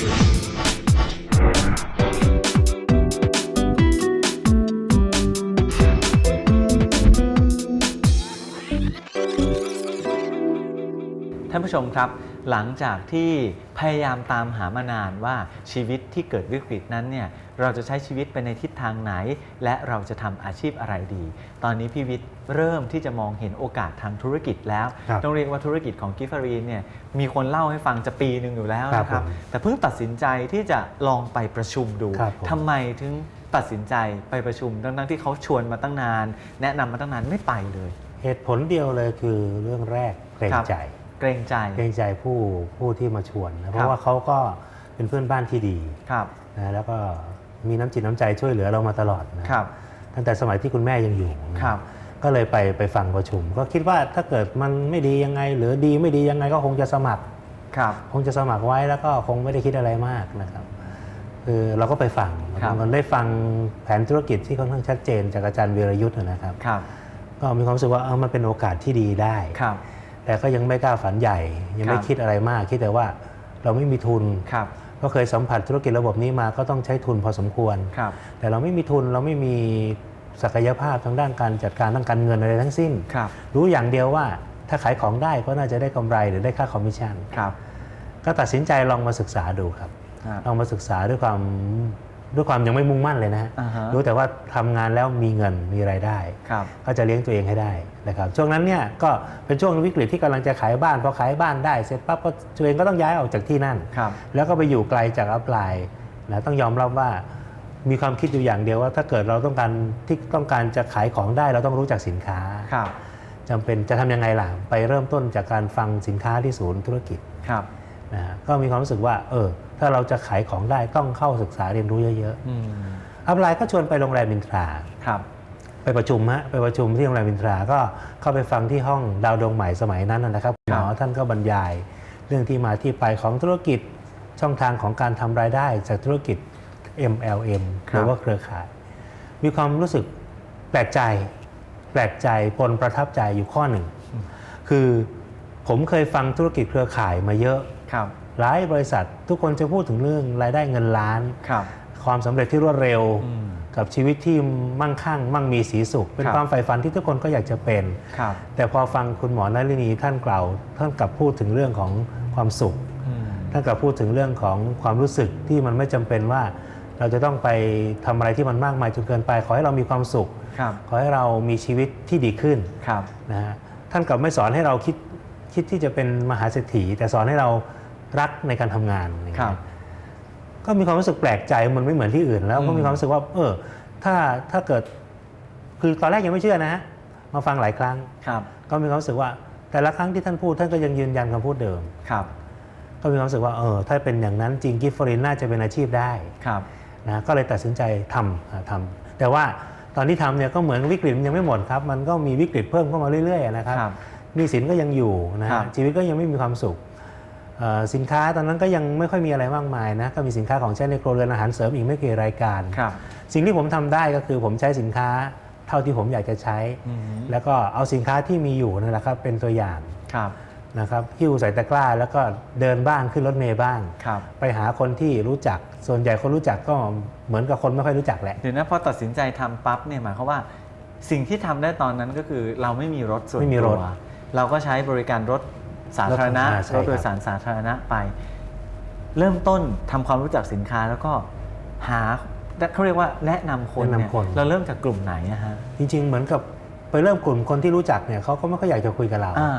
ท่านผู้ชมครับ หลังจากที่พยายามตามหามานานว่าชีวิตที่เกิดวิกฤตนั้นเนี่ยเราจะใช้ชีวิตไปในทิศทางไหน และเราจะทำอาชีพอะไรดี ตอนนี้พี่วิทย์เริ่มที่จะมองเห็นโอกาสทางธุรกิจแล้วครับต้องเรียกว่าธุรกิจของกิฟฟารีนเนี่ยมีคนเล่าให้ฟังจะปีหนึ่งอยู่แล้วนะคครัรับบผมแต่เพิ่งตัดสินใจที่จะลองไปประชุมดูครับผมทำไมถึงตัดสินใจไปประชุมทั้งๆที่เขาชวนมาตั้งนาน แนะนำมาตั้งนานไม่ไปเลย เหตุผลเดียวเลยคือเรื่องแรกเกรงครับใจ เกรงใจ เกรงใจผู้ผู้ที่มาชวนนะเพครัราะบว่าเขาก็เป็นเพื่อนบ้านที่ดีครับนะแล้วก็มีน้ำจิตน้ำใจช่วยเหลือเรามาตลอดนะครับตั้งแต่สมัยที่คุณแม่ยังอยู่นะครับ ก็เลยไปไปฟังประชุม ก็คิดว่าถ้าเกิดมันไม่ดียังไง หรือดีไม่ดียังไงก็คงจะสมัครครับคงจะสมัครไว้แล้วก็คงไม่ได้คิดอะไรมากนะครับคือเราก็ไปฟังครับมันได้ฟังแผนธุรกิจที่ค่อนข้างชัดเจนจากอาจารย์วีรยุทธ์นะครับครับก็มีความรู้สึกว่าเออมันเป็นโอกาสที่ดีได้ครับ แต่ก็ยังไม่กล้าฝันใหญ่ ยังไม่ครับคิดอะไรมาก คิดแต่ว่าเราไม่มีทุนครับก็เคยสัมผัสธุรกิจระบบนี้มาก็ต้องใช้ทุนพอสมควรครับแต่เราไม่มีทุนเราไม่มีศักยภาพทางด้านการจัดการทางการเงินอะไรทั้งสิ้นครับรู้อย่างเดียวว่าถ้าขายของได้ก็น่าจะได้กำไรหรือได้ค่าคอมมิชชั่นครับก็ตัดสินใจลองมาศึกษาดูครับครับลองมาศึกษาด้วยความ ด้วยความยังไม่มุ่งมั่นเลยนะฮะอ่าฮะรู้แต่ว่าทำงานแล้วมีเงินมีรายได้ครับก็จะเลี้ยงตัวเองให้ได้นะครับช่วงนั้นเนี่ยก็เป็นช่วงวิกฤตที่กำลังจะขายบ้านพอขายบ้านได้เสร็จปั๊บก็ตัวเองก็ต้องย้ายออกจากที่นั่นครับแล้วก็ไปอยู่ไกลจากอัพไลน์นะต้องยอมรับว่ามีความคิดอยู่อย่างเดียวว่า ถ้าเกิดเราต้องการที่ต้องการจะขายของได้เราต้องรู้จักสินค้าครับจำเป็นจะทำยังไงล่ะไปเริ่มต้นจากการฟังสินค้าที่ศูนย์ธุรกิจครับ นะฮะก็มีความรู้สึกว่าเออถ้าเราจะขายของได้ต้องเข้าศึกษาเรียนรู้เยอะอืมๆอัพไลน์ก็ชวนไปโรงแรมมินทราครับไปประชุมฮะไปประชุมที่โรงแรมมินทราก็เข้าไปฟังที่ห้องดาวดวงใหม่สมัยนั้นนะนะครับหมอท่านก็บรรยาย เรื่องที่มาที่ไปของธุรกิจช่องทางของการทำรายได้จากธุรกิจ MLM คหรับรือว่าเครือข่าย มีความรู้สึกแปลกใจ แปลกใจปนประทับใจอยู่ข้อหนึ่ง คือผมเคยฟังธุรกิจเครือข่ายมาเยอะครับ หลายบริษัททุกคนจะพูดถึงเรื่องรายได้เงินล้านครับความสำเร็จที่รวดเร็วอืมกับชีวิตที่มั่งคั่ง มั่งมีสีสุข เป็นครับความใฝ่ฝันที่ทุกคนก็อยากจะเป็นครับแต่พอฟังคุณหมอนลินีท่านกล่าว ท่านกลับพูดถึงเรื่องของความสุขอืมท่านกลับพูดถึงเรื่องของความรู้สึกที่มันไม่จำเป็นว่าเราจะต้องไปทำอะไรที่มันมากมายจนเกินไป ขอให้เรามีความสุขครับขอให้เรามีชีวิตที่ดีขึ้นครับนะฮะท่านกลับไม่สอนให้เราคิดคิดที่จะเป็นมหาเศรษฐีแต่สอนให้เรา รักในการทำงานอย่างครัเงี้บยก็มีความรู้สึกแปลกใจมันไม่เหมือนที่อื่น แล้วก็อืมมีความรู้สึกว่า เออ ถ้าถ้าเกิด คือตอนแรกยังไม่เชื่อนะฮะมาฟังหลายครั้งครับก็มีความรู้สึกว่า แต่ละครั้งที่ท่านพูดท่านก็ยังยืนยันคำพูดเดิมครับ ก็มีความรู้สึกว่าเออถ้าเป็นอย่างนั้นจริงกิฟฟอรินน่าจะเป็นอาชีพได้ครับนะก็เลยตัดสินใจทำอ่าทำแต่ว่าตอนที่ทำเนี่ยก็เหมือนวิกฤตมันยังไม่หมดครับ มันก็มีวิกฤตเพิ่มเข้ามาเรื่อยๆนะครับครับหนี้สินก็ยังอยู่นะครัฮะบชีวิตก็ยังไม่มีความสุขเอ่อ สินค้าตอนนั้นก็ยังไม่ค่อยมีอะไรมากมายนะก็มีสินค้าของใช้ในครัวเรือนอาหารเสริมอีกไม่กี่รายการครับสิ่งที่ผมทำได้ก็คือผมใช้สินค้าเท่าที่ผมอยากจะใช้อืมแล้วก็เอาสินค้าที่มีอยู่นั่นแหละครับเป็นตัวอย่างครับนะครับหิ้วใส่ตะกร้าแล้วก็เดินบ้างขึ้นรถเมล์บ้างครับไปหาคนที่รู้จักส่วนใหญ่คนรู้จักก็เหมือนกับคนไม่ค่อยรู้จักแหละเดี๋ยวนะพอตัดสินใจทำปั๊บเนี่ยหมายความว่าสิ่งที่ทำได้ตอนนั้นก็คือเราไม่มีรถส่วนไม่มีรตัถวเราก็ใช้บริการรถ สาธารณะรถอ่าใช่รถโดยสารสาธารณะไป เริ่มต้นทำความรู้จักสินค้าแล้วก็หาเขาเรียกว่าแนะนำคนเนี่ยเราเริ่มจากกลุ่มไหนอะฮะจริง ๆ เหมือนกับไปเริ่มกลุ่มคนที่รู้จักเนี่ยเขาก็ไม่ค่อยอยากจะคุยกับเราอ่า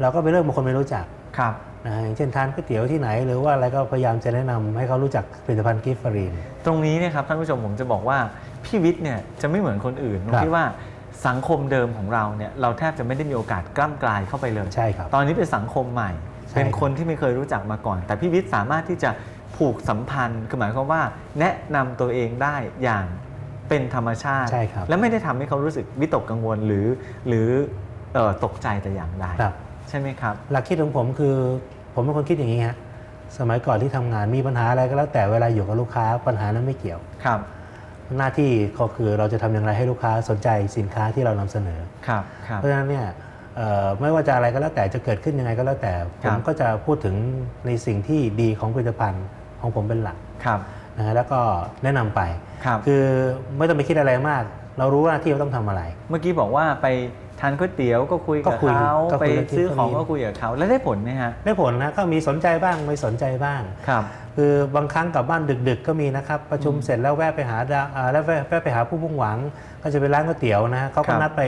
เราก็ไปเริ่มกับคนไม่รู้จักครับนะฮะอย่างเช่นทานก๋วยเตี๋ยวที่ไหน หรือว่าอะไรก็พยายามจะแนะนำให้เขารู้จักผลิตภัณฑ์กิฟฟารีนตรงนี้เนี่ยครับท่านผู้ชมผมจะบอกว่าพี่วิทย์เนี่ยจะไม่เหมือนคนอื่นตรงครับที่ว่า สังคมเดิมของเราเนี่ยเราแทบจะไม่ได้มีโอกาสกล้ำกลายเข้าไปเลยใช่ครับตอนนี้เป็นสังคมใหม่ใช่เป็นครับคนที่ไม่เคยรู้จักมาก่อน แต่พี่วิทย์สามารถที่จะผูกสัมพันธ์คือหมายความว่า แนะนำตัวเองได้อย่างเป็นธรรมชาติใช่ครับและไม่ได้ทำให้เขารู้สึกวิตกกังวลหรือหรือเอ่อตกใจแต่อย่างใดครับใช่ไหมครับ หลักคิดของผมคือ ผมเป็นคนคิดอย่างนี้ฮะสมัยก่อนที่ทำงานมีปัญหาอะไรก็แล้วแต่เวลาอยู่กับลูกค้าปัญหานั้นไม่เกี่ยวครับ หน้าที่ก็คือเราจะทำอย่างไรให้ลูกค้าสนใจสินค้าที่เรานำเสนอครับครับเพราะฉะนั้นเนี่ยเอ่อไม่ว่าจะอะไรก็แล้วแต่จะเกิดขึ้นยังไงก็แล้วแต่คผรับมก็จะพูดถึงในสิ่งที่ดีของผลิตภัณฑ์ของผมเป็นหลักครับนะฮะแล้วก็แนะนำไปครับคือไม่ต้องไปคิดอะไรมาก เรารู้ว่าหน้าที่เราต้องทำอะไร เมื่อกี้บอกว่าไปทานก๋วยเตี๋ยวก็คุยก็กับคุยเขาก็คุยไปเรื่องที่ซื้อของเขามีก็คุยกับเขาแล้วได้ผลไหมฮะได้ผลนะก็มีสนใจบ้างไม่สนใจบ้างครับ คือบางครั้งกลับบ้านดึก ๆ ก็มีนะครับ ประชุมเสร็จแล้วแวะไปหาดาอ่าแล้วแวะแวะไปหาผู้มุ่งหวัง ก็จะไปร้านก๋วยเตี๋ยวนะฮะเขาครัก็บนัดไป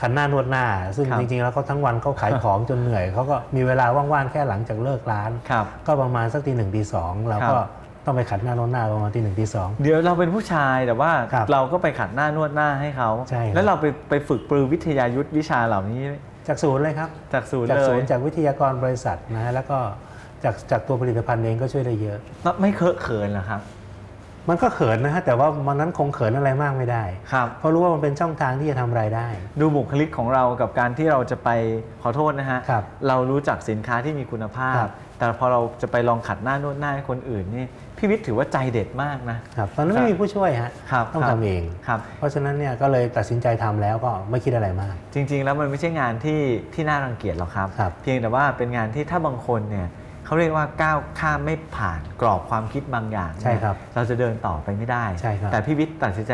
ขันหน้านวดหน้า ซึ่งครับจริง ๆ แล้วเขาทั้งวันเขาขายของจนเหนื่อยเขาก็มีเวลาว่างๆแค่หลังจากเลิกร้านครับก็ประมาณสักตีหนึ่งตีสองเราก็ครับต้องไปขัดหน้านวดหน้าประมาณตีหนึ่งตีสองเดี๋ยวเราเป็นผู้ชายแต่ว่าครับเราก็ไปขัดหน้านวดหน้าให้เขาใช่ครับแล้วเราไปไปฝึกปรือวิทยายุทธวิชาเหล่านี้จากศูนย์เลยครับ จากศูนย์จากเลศูยนย์จากวิทยากรบริษัทนะฮะแล้วก็ จากจากตัวผลิตภัณฑ์เองก็ช่วยได้เยอะ ไม่เคอะเขินเหรอครับ มันก็เขินนะฮะแต่ว่ามันนั้นคงเขินอะไรมากไม่ได้ครับเพราะรู้ว่ามันเป็นช่องทางที่จะทำรายได้ ดูบุคลิกของเรากับการที่เราจะไปขอโทษนะฮะครับเรารู้จักสินค้าที่มีคุณภาพครับแต่พอเราจะไปลองขัดหน้านวดหน้าให้คนอื่นนี่พี่วิทย์ถือว่าใจเด็ดมากนะครับตอนนั้นครับไม่มีผู้ช่วยฮะครับต้องครับทำเองครับเพราะฉะนั้นเนี่ยก็เลยตัดสินใจทำแล้วก็ไม่คิดอะไรมาก จริง ๆ แล้วมันไม่ใช่งานที่ที่น่ารังเกียจหรอกครับครับเพียงแต่ว่าเป็นงานที่ถ้าบางคนเนี่ย เขาเรียกว่าก้าวข้ามไม่ผ่านกรอบความคิดบางอย่างเนี่ยใช่ครับเราจะเดินต่อไปไม่ได้ใช่ครับแต่พี่วิทย์ตัดสินใจ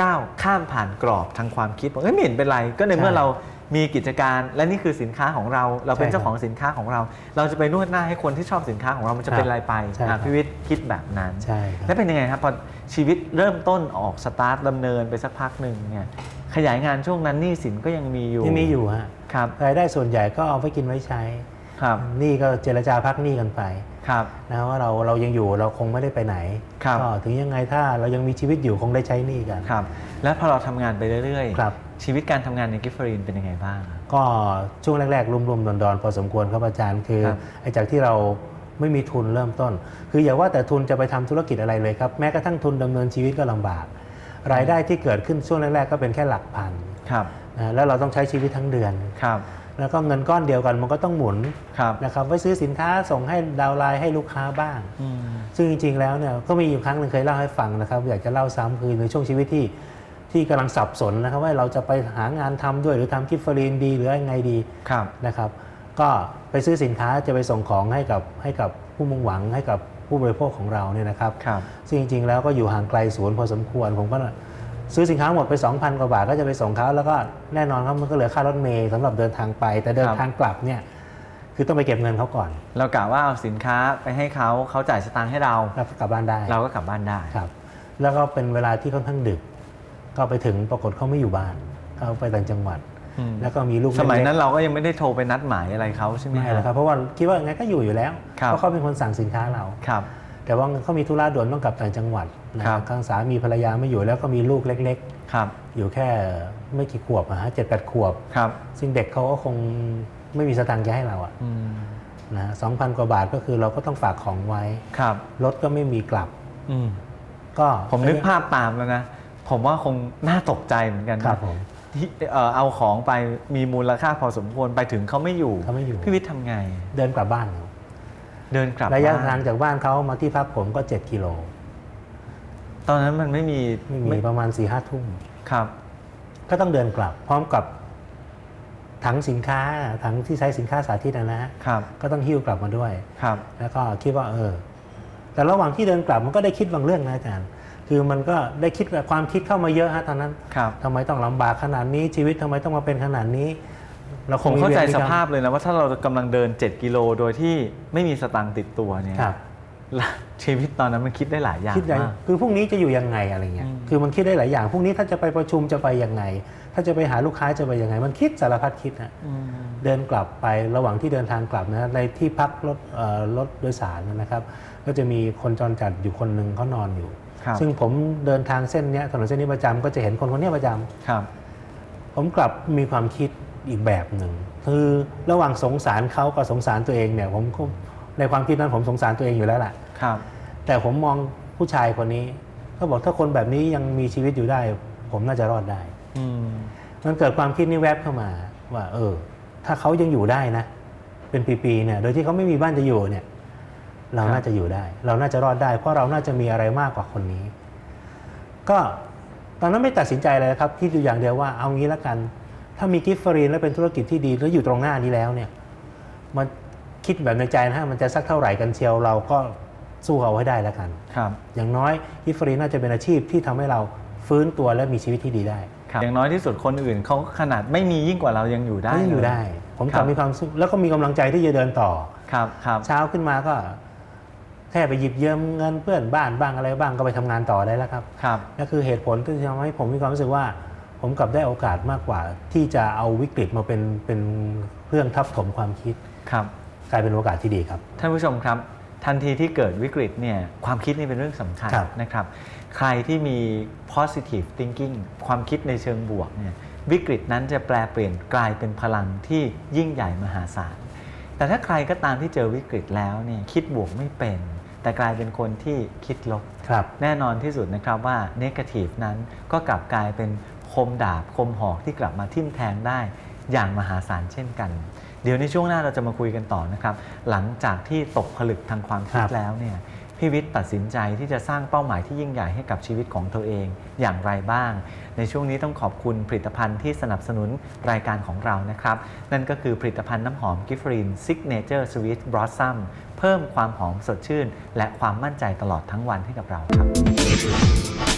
ก้าวข้ามผ่านกรอบทางความคิดบอกเอ้ยไม่เห็นเป็นไร ก็ในเมื่อใช่เรามีกิจการและนี่คือสินค้าของเรา เราเป็นใช่ครับเจ้าของสินค้าของเรา เราจะไปนวดหน้าให้คนที่ชอบสินค้าของเรามันจะครับเป็นไรไปใช่ครับอะพี่วิทย์คิดแบบนั้นใช่ครับแล้วเป็นยังไงครับพอชีวิตเริ่มต้นออกสตาร์ทดำเนินไปสักพักหนึ่งเนี่ยขยายงานช่วงนั้นหนี้สินก็ยังมีอยู่ที่มีอยู่ฮะครับรายได้ส่วนใหญ่ก็เอาไว้กินไว้ใช้ ครับหนี่ก็เจรจาพักหนี้กันไปครับนะว่าเราเรายังอยู่เราคงไม่ได้ไปไหนครับก็ถึงยังไงถ้าเรายังมีชีวิตอยู่คงได้ใช้หนี้กันครับแล้วพอเราทำงานไปเรื่อยครับชีวิตการทำงานในกิฟฟรีนเป็นยังไงบ้าง ก็ช่วงแรกๆรุ่มๆดอนๆพอสมควรครับอาจารย์คือครับไอ้จากที่เราไม่มีทุนเริ่มต้น คืออย่าว่าแต่ทุนจะไปทำธุรกิจอะไรเลยครับ แม้กระทั่งทุนดำเนินชีวิตก็ลำบาก รายได้ที่เกิดขึ้นช่วงแรกๆก็เป็นแค่หลักพันครับนะแล้วเราต้องใช้ชีวิตทั้งเดือนครับ แล้วก็เงินก้อนเดียวกันมันก็ต้องหมุนครับนะครับไว้ซื้อสินค้าส่งให้ดาวน์ไลน์ให้ลูกค้าบ้างอืมซึ่งจริง ๆ แล้วเนี่ยก็มีอยู่ครั้งหนึ่งเคยเล่าให้ฟังนะครับ อยากจะเล่าซ้ำคือในช่วงชีวิตที่ที่กำลังสับสนนะครับว่าเราจะไปหางานทำด้วยหรือทำกิฟฟรีนดีหรือยังไงดีครับนะครับ ก็ไปซื้อสินค้าจะไปส่งของให้กับให้กับผู้มุ่งหวังให้กับผู้บริโภคของเราเนี่ยนะครับครับซึ่งจริงๆแล้วก็อยู่ห่างไกลศูนย์พอสมควรผมก็ ซื้อสินค้าหมดไป 2,000 กว่าบาทก็จะไปส่งเขาแล้วก็แน่นอนครับมันก็เหลือค่ารถเมล์สำหรับเดินทางไป แต่เดินครับทางกลับเนี่ยคือต้องไปเก็บเงินเขาก่อน เรากะว่าเอาสินค้าไปให้เขาเขาจ่ายสตางค์ให้เราแล้วก็กลับบ้านได้ เราก็กลับบ้านได้ครับ แล้วก็เป็นเวลาที่ค่อนข้างดึก ก็ไปถึงปรากฏเขาไม่อยู่บ้านเขาไปต่างจังหวัดอืมแล้วก็มีลูกสมัยเล็กๆนั้นเราก็ยังไม่ได้โทรไปนัดหมายอะไรเขาใช่ไหมไม่แล้วครับเพราะว่าคิดว่าไงก็อยู่อยู่แล้วครับเพราะเขาเป็นคนสั่งสินค้าเราครับ แต่ว่าเขามีธุระด่วนต้องกลับต่างจังหวัดนะครับข้างสามีภรรยาไม่อยู่แล้วก็มีลูกเล็กครับๆอยู่แค่ไม่กี่ขวบอะฮะเจ็ดแปดขวบครับซึ่งเด็กเขาก็คงไม่มีสตางค์จะให้เราอะอืมนะสองพันกว่าบาทก็คือเราก็ต้องฝากของไว้ครับรถก็ไม่มีกลับอืมก็ผมนึกภาพตามแล้วนะ ผมว่าคงน่าตกใจเหมือนกันนะครับผมที่เอ่อเอาของไปมีมูลค่าพอสมควรไปถึงเขาไม่อยู่เขาไม่อยู่พี่วิทย์ทำไง เดินกลับบ้านครับ เดินกลับระยะบ้นทางจากบ้านเขามาที่พักผมก็ 7 กิโล ตอนนั้นมันไม่มีไม่มีประมาณ4ี่ห้าทุ่มครับ ก็ต้องเดินกลับ พร้อมกับถังสินค้าถังที่ใช้สินค้าสาธิตนะนะฮะครับก็ต้องหิ้วกลับมาด้วยครับ แล้วก็คิดว่าเออ แต่ระหว่างที่เดินกลับมันก็ได้คิดบางเรื่องนะอาจารย์คือมันก็ได้คิดแบบความคิดเข้ามาเยอะฮะตอนนั้นครับทำไมต้องลำบากขนาดนี้ชีวิตทำไมต้องมาเป็นขนาดนี้ เราคผงมเข้าใจมีวรมีสกรรมภาพเลยนะว่าถ้าเรากำลังเดิน 7 กิโลโดยที่ไม่มีสตังค์ติดตัวเนี่ยครับแล้วชีวิตตอนนั้นมันคิดได้หลายอย่างคิดอย่างมาก คือพรุ่งนี้จะอยู่ยังไงอะไรเงี้ย อืม คือมันคิดได้หลายอย่าง พรุ่งนี้ถ้าจะไปประชุมจะไปยังไง ถ้าจะไปหาลูกค้าจะไปยังไง มันคิดสารพัดคิดนะ อืม เดินกลับไประหว่างที่เดินทางกลับนะในที่พักรถเอ่อรถโดยสารนะครับ ก็จะมีคนจรจัดอยู่คนหนึ่งเขานอนอยู่ ครับ ซึ่งผมเดินทางเส้นเนี้ยถนนเส้นนี้ประจำก็จะเห็นคนคนเนี้ยประจำครับ ผมกลับมีความคิด อีกแบบหนึ่งคือระหว่างสงสารเขากับสงสารตัวเองเนี่ยผมก็ในความคิดนั้นผมสงสารตัวเองอยู่แล้วล่ะครับ แต่ผมมองผู้ชายคนนี้เขาบอกถ้าคนแบบนี้ยังมีชีวิตอยู่ได้ ผมน่าจะรอดได้อืมมันเกิดความคิดนี้แวบเข้ามา ว่า เออ ถ้าเขายังอยู่ได้นะ เป็นปีๆเนี่ย โดยที่เขาไม่มีบ้านจะอยู่เนี่ย เราครับน่าจะอยู่ได้ เราน่าจะรอดได้ เพราะเราน่าจะมีอะไรมากกว่าคนนี้ ก็ตอนนั้นไม่ตัดสินใจเลยครับคิดอยู่อย่างเดียวว่าเอางี้ละกัน ถ้ามีกิฟต์ฟรีนและเป็นธุรกิจที่ดีแล้วอยู่ตรงหน้านี้แล้วเนี่ยมันคิดแบบในใจนะฮะมันจะสักเท่าไหร่กันเชียวเราก็สู้เอาให้ได้แล้วกัน ครับ อย่างน้อยฮิฟรีน่าจะเป็นอาชีพที่ทำให้เราฟื้นตัวและมีชีวิตที่ดีได้ครับอย่างน้อยที่สุดคนอื่นเขาขนาดไม่มียิ่งกว่าเรายังอยู่ได้ก็ยังอยู่เลได้ ผมครับทำมีความสุขแล้วก็มีกำลังใจที่จะเดินต่อครับครับเช้าขึ้นมาก็แค่ไปหยิบยืมเงินเพื่อนบ้านบ้างอะไรบ้างก็ไปทำงานต่อได้แล้วครับครับนั่นคือเหตุผลที่ทำให้ผมมีความรู้สึกว่า ผมกลับได้โอกาสมากกว่า ที่จะเอาวิกฤตมาเป็นเป็นเครื่องทับถมความคิดครับกลายเป็นโอกาสที่ดีครับ ท่านผู้ชมครับ ทันทีที่เกิดวิกฤตเนี่ยความคิดนี่เป็นเรื่องสำคัญครับนะครับ ใครที่มี positive thinking ความคิดในเชิงบวกเนี่ยวิกฤตนั้นจะแปลเปลี่ยนกลายเป็นพลังที่ยิ่งใหญ่มหาศาล แต่ถ้าใครก็ตามที่เจอวิกฤตแล้วเนี่ยคิดบวกไม่เป็น แต่กลายเป็นคนที่คิดลบครับแน่นอนที่สุดนะครับว่าเนกาทีฟนั้นก็กลับกลายเป็น คมดาบคมหอกที่กลับมาทิ่มแทงได้อย่างมหาศาลเช่นกัน เดี๋ยวในช่วงหน้าเราจะมาคุยกันต่อนะครับ หลังจากที่ตกผลึกทางความคิดครับแล้วเนี่ยพี่วิทย์ตัดสินใจที่จะสร้างเป้าหมายที่ยิ่งใหญ่ให้กับชีวิตของตัวเองอย่างไรบ้าง ในช่วงนี้ต้องขอบคุณผลิตภัณฑ์ที่สนับสนุนรายการของเรานะครับ นั่นก็คือผลิตภัณฑ์น้ำหอมกิฟฟรีนซิกเนเจอร์สวีทบลอสซัมเพิ่มความหอมสดชื่น และความมั่นใจตลอดทั้งวันให้กับเราครับ